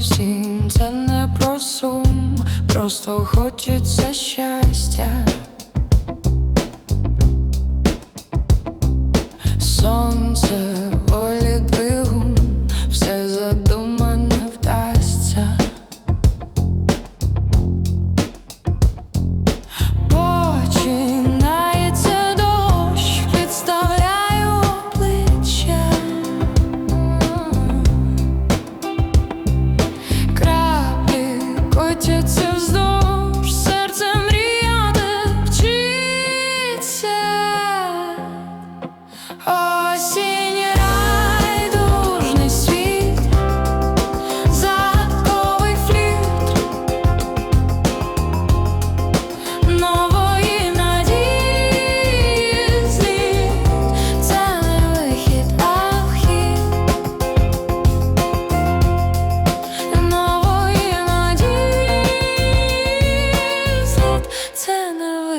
осінь, це не про сум, просто хочеться щастя. to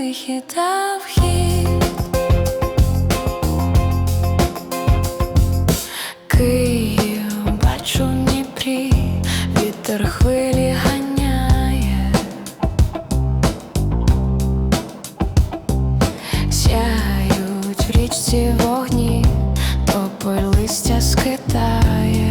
вихід, а вхід. Київ, бачу Дніпрі, вітер хвилі ганяє, сяють в річці вогні, тополь листя скидає.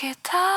Kita